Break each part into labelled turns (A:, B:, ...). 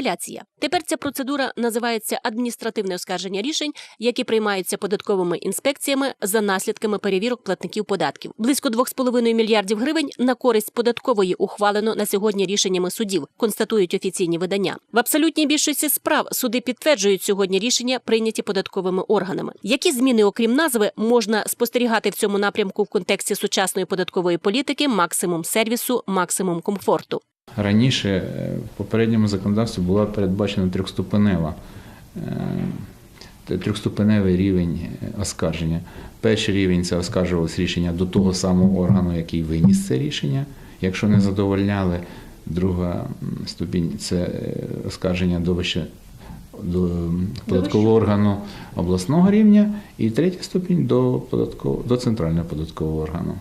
A: апеляція. Тепер ця процедура називається адміністративне оскарження рішень, які приймаються податковими інспекціями за наслідками перевірок платників податків. Близько 2,5 мільярдів гривень на користь податкової ухвалено на сьогодні рішеннями судів, констатують офіційні видання. В абсолютній більшості справ суди підтверджують сьогодні рішення, прийняті податковими органами. Які зміни, окрім назви, можна спостерігати в цьому напрямку в контексті сучасної податкової політики, максимум сервісу, максимум комфорту.
B: Раніше е, в попередньому законодавстві була передбачена трьохступенева, е, трьохступеневий рівень е, оскарження. Перший рівень це оскаржувалось рішення до того самого органу, який виніс це рішення. Якщо не задовольняли, друга ступінь це оскарження до вище до податкового органу обласного рівня, і третя ступінь до податкового до центрального податкового органу.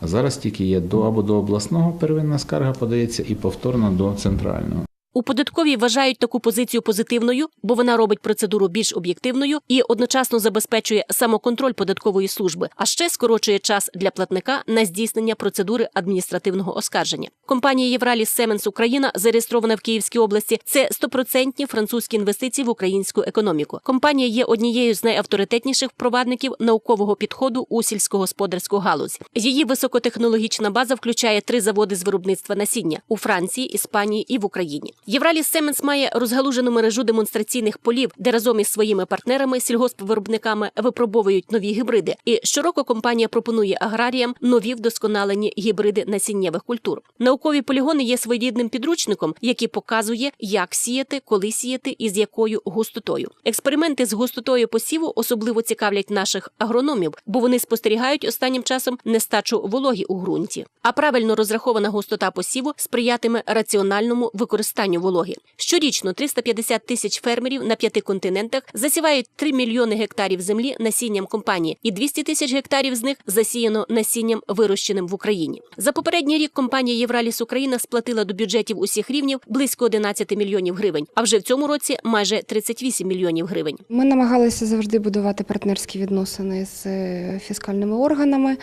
B: А зараз тільки є до або до обласного первинна скарга подається і повторно до центрального.
A: У податковій вважають таку позицію позитивною, бо вона робить процедуру більш об'єктивною і одночасно забезпечує самоконтроль податкової служби, а ще скорочує час для платника на здійснення процедури адміністративного оскарження. Компанія Євраліс Семенс Україна зареєстрована в Київській області. Це стопроцентні французькі інвестиції в українську економіку. Компанія є однією з найавторитетніших впровадників наукового підходу у сільськогосподарську галузь. Її високотехнологічна база включає три заводи з виробництва насіння у Франції, Іспанії і в Україні. Євраліс Семенс має розгалужену мережу демонстраційних полів, де разом із своїми партнерами, сільгоспвиробниками випробовують нові гібриди. І щороку компанія пропонує аграріям нові вдосконалені гібриди насіннєвих культур. Наукові полігони є своєрідним підручником, який показує, як сіяти, коли сіяти і з якою густотою. Експерименти з густотою посіву особливо цікавлять наших агрономів, бо вони спостерігають останнім часом нестачу вологі у ґрунті. А правильно розрахована густота посіву сприятиме раціональному використанню вологи. Щорічно 350 тисяч фермерів на п'яти континентах засівають 3 мільйони гектарів землі насінням компанії, і 200 тисяч гектарів з них засіяно насінням, вирощеним в Україні. За попередній рік компанія Євраліс Україна сплатила до бюджетів усіх рівнів близько 11 мільйонів гривень. А вже в цьому році майже 38 мільйонів гривень.
C: Ми намагалися завжди будувати партнерські відносини з е, фіскальними органами.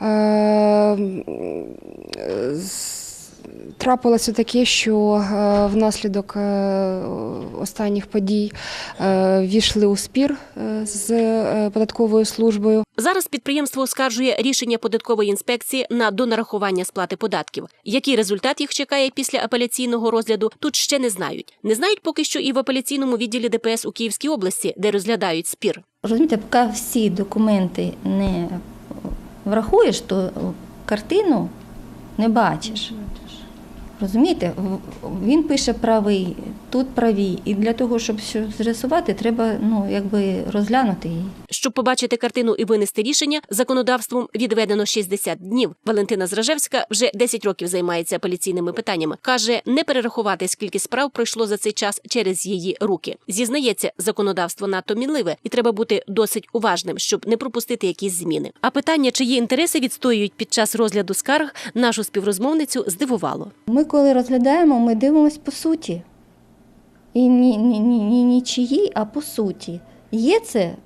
C: Е, е, з- Трапилося таке, що е, внаслідок е, останніх подій е, війшли у спір з податковою службою.
A: Зараз підприємство оскаржує рішення податкової інспекції на донарахування сплати податків. Який результат їх чекає після апеляційного розгляду, тут ще не знають. Не знають поки що і в апеляційному відділі ДПС у Київській області, де розглядають спір.
D: Розумієте, поки всі документи не врахуєш, то картину не бачиш. Розумієте, він пише правий, тут праві. І для того, щоб що з'ясувати, треба ну, якби розглянути її.
A: Щоб побачити картину і винести рішення, законодавством відведено 60 днів. Валентина Зражевська вже 10 років займається апеляційними питаннями. каже, не перерахувати, скільки справ пройшло за цей час через її руки. Зізнається, законодавство надто мінливе, і треба бути досить уважним, щоб не пропустити якісь зміни. А питання, чиї інтереси відстоюють під час розгляду скарг, нашу співрозмовницю здивувало.
D: Ми, коли розглядаємо, ми дивимося по суті. І ні, ні, ні, ні, нічиї, а по суті. Є це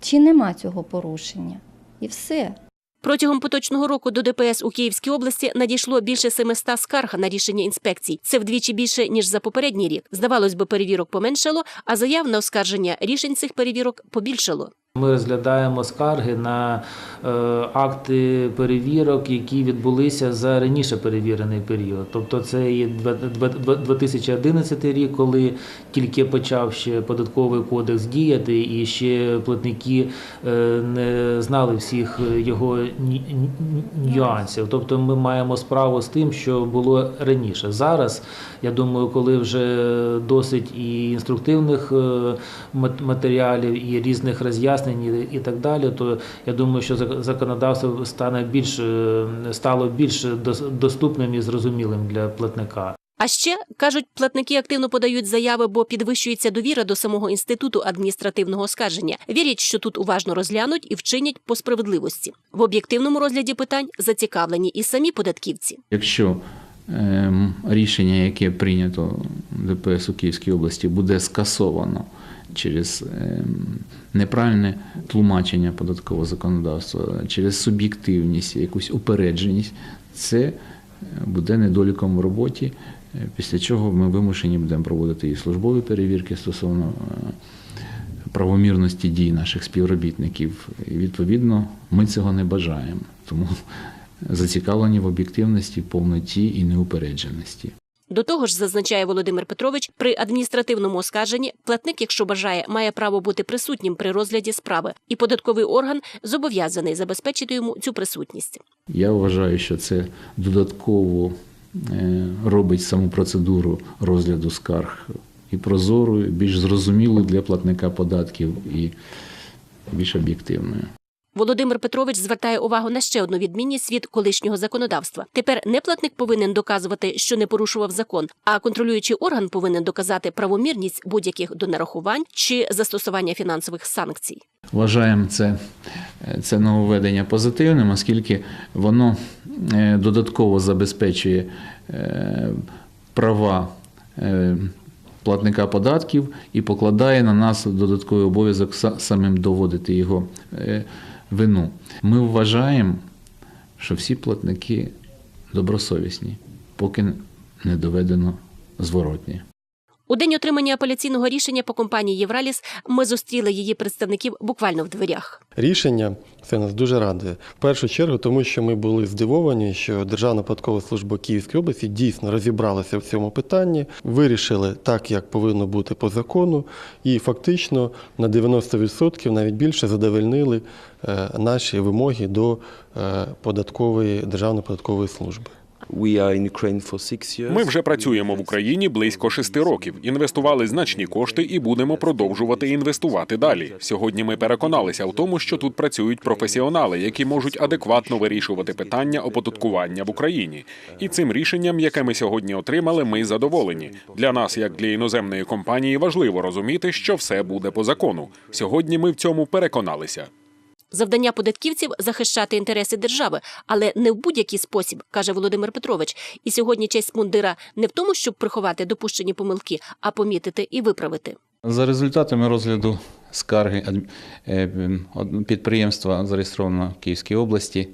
D: чи нема цього порушення? І все.
A: Протягом поточного року до ДПС у Київській області надійшло більше 700 скарг на рішення інспекцій. Це вдвічі більше ніж за попередній рік. Здавалось би, перевірок поменшало, а заяв на оскарження рішень цих перевірок побільшало.
E: Ми розглядаємо скарги на е, акти перевірок, які відбулися за раніше перевірений період. Тобто це два- 2011 рік, коли тільки почав ще податковий кодекс діяти, і ще платники е, не знали всіх його ні- ні- нюансів. Тобто ми маємо справу з тим, що було раніше. Зараз я думаю, коли вже досить і інструктивних е, матеріалів, і різних роз'яснень, і- і так далі, то я думаю, що зак- законодавство стане більш е, стало більш дос- доступним і зрозумілим для платника.
A: А ще кажуть, платники активно подають заяви, бо підвищується довіра до самого інституту адміністративного оскарження. Вірять, що тут уважно розглянуть і вчинять по справедливості. В об'єктивному розгляді питань зацікавлені і самі податківці.
B: Якщо ем, рішення, яке прийнято ДПС у Київській області, буде скасовано через ем, неправильне тлумачення податкового законодавства, через суб'єктивність, якусь упередженість, це е, буде недоліком в роботі Е, Після чого ми вимушені будемо проводити і службові перевірки стосовно е, правомірності дій наших співробітників. І відповідно ми цього не бажаємо. Тому зацікавлені в об'єктивності, повноті і неупередженості.
A: До того ж, зазначає Володимир Петрович, при адміністративному оскарженні платник, якщо бажає, має право бути присутнім при розгляді справи, і податковий орган зобов'язаний забезпечити йому цю присутність.
B: Я вважаю, що це додатково е, робить саму процедуру розгляду скарг і прозорою, більш зрозумілою для платника податків і більш об'єктивною.
A: Володимир Петрович звертає увагу на ще одну відмінність від колишнього законодавства. Тепер не платник повинен доказувати, що не порушував закон, а контролюючий орган повинен доказати правомірність будь-яких донарахувань чи застосування фінансових санкцій.
B: Вважаємо це, це нововведення позитивним, оскільки воно е, додатково забезпечує е, права е, платника податків і покладає на нас додатковий обов'язок самим доводити його вину. Ми вважаємо, що всі платники добросовісні, поки не доведено зворотні.
A: У день отримання апеляційного рішення по компанії Євраліс ми зустріли її представників буквально в дверях.
F: Рішення це нас дуже радує. В першу чергу, тому що ми були здивовані, що Державна податкова служба Київської області дійсно розібралася в цьому питанні, вирішили так, як повинно бути по закону, і фактично на 90% навіть більше задовольнили е, наші вимоги до е, податкової державної податкової служби.
G: Ми вже працюємо в Україні близько шести років. Інвестували значні кошти і будемо продовжувати інвестувати далі. Сьогодні ми переконалися в тому, що тут працюють професіонали, які можуть адекватно вирішувати питання оподаткування в Україні. І цим рішенням, яке ми сьогодні отримали, ми задоволені. Для нас, як для іноземної компанії, важливо розуміти, що все буде по закону. Сьогодні ми в цьому переконалися.
A: Завдання податківців захищати інтереси держави, але не в будь-який спосіб, каже Володимир Петрович. І сьогодні честь мундира не в тому, щоб приховати допущені помилки, а помітити і виправити.
B: За результатами розгляду скарги е, підприємства, зареєстрованого в Київській області,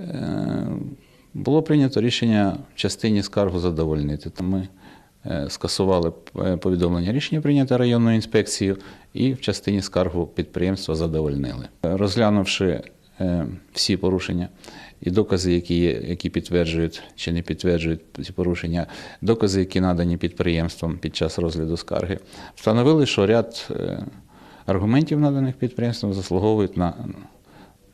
B: е, було прийнято рішення в частині скаргу задовольнити. Ми скасували е, повідомлення рішення прийняте районною інспекцією і в частині скаргу підприємства задовольнили. Е, Розглянувши е, всі порушення і докази, які є, які підтверджують чи не підтверджують ці порушення, докази, які надані підприємством під час розгляду скарги, встановили, що ряд е, аргументів, наданих підприємством, заслуговують на,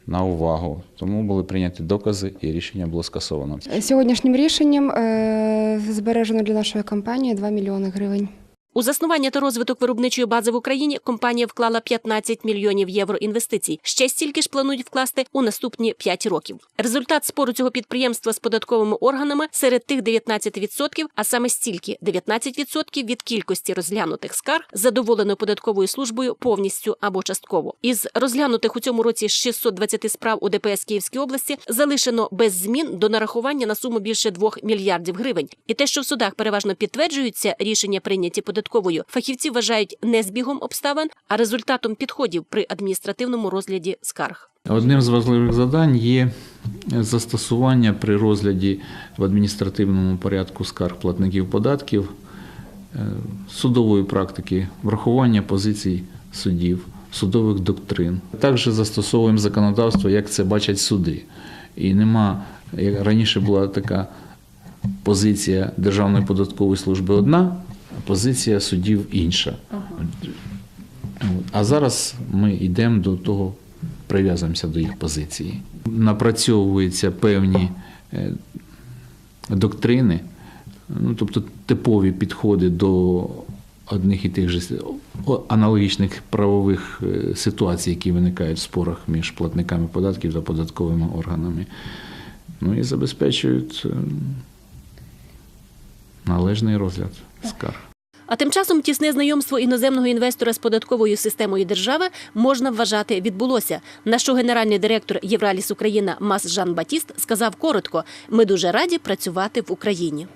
B: на увагу. Тому були прийняті докази і рішення було скасовано.
C: Сьогоднішнім рішенням е, збережено для нашої компанії 2 мільйони гривень.
A: У заснування та розвиток виробничої бази в Україні компанія вклала 15 мільйонів євро інвестицій. Ще стільки ж планують вкласти у наступні 5 років. Результат спору цього підприємства з податковими органами серед тих 19%, а саме стільки 19% від кількості розглянутих скарг задоволено податковою службою повністю або частково. Із розглянутих у цьому році 620 справ у ДПС Київської області залишено без змін до нарахування на суму більше 2 мільярдів гривень. І те, що в судах переважно підтверджуються рішення прийняті податковою, фахівці вважають не збігом обставин, а результатом підходів при адміністративному розгляді скарг.
B: Одним з важливих завдань є застосування при розгляді в адміністративному порядку скарг платників податків е, судової практики, врахування позицій судів, судових доктрин. Також застосовуємо законодавство, як це бачать суди. І нема, як раніше була така позиція Державної податкової служби одна, позиція судів інша. А зараз ми йдемо до того, прив'язуємося до їх позиції. Напрацьовуються певні е, доктрини, ну, тобто типові підходи до одних і тих же аналогічних правових е, ситуацій, які виникають в спорах між платниками податків та податковими органами. Ну і забезпечують е, належний розгляд скарг.
A: А тим часом тісне знайомство іноземного інвестора з податковою системою держави можна вважати відбулося. На що генеральний директор Євраліс Україна Мас Жан Батіст сказав коротко: ми дуже раді працювати в Україні.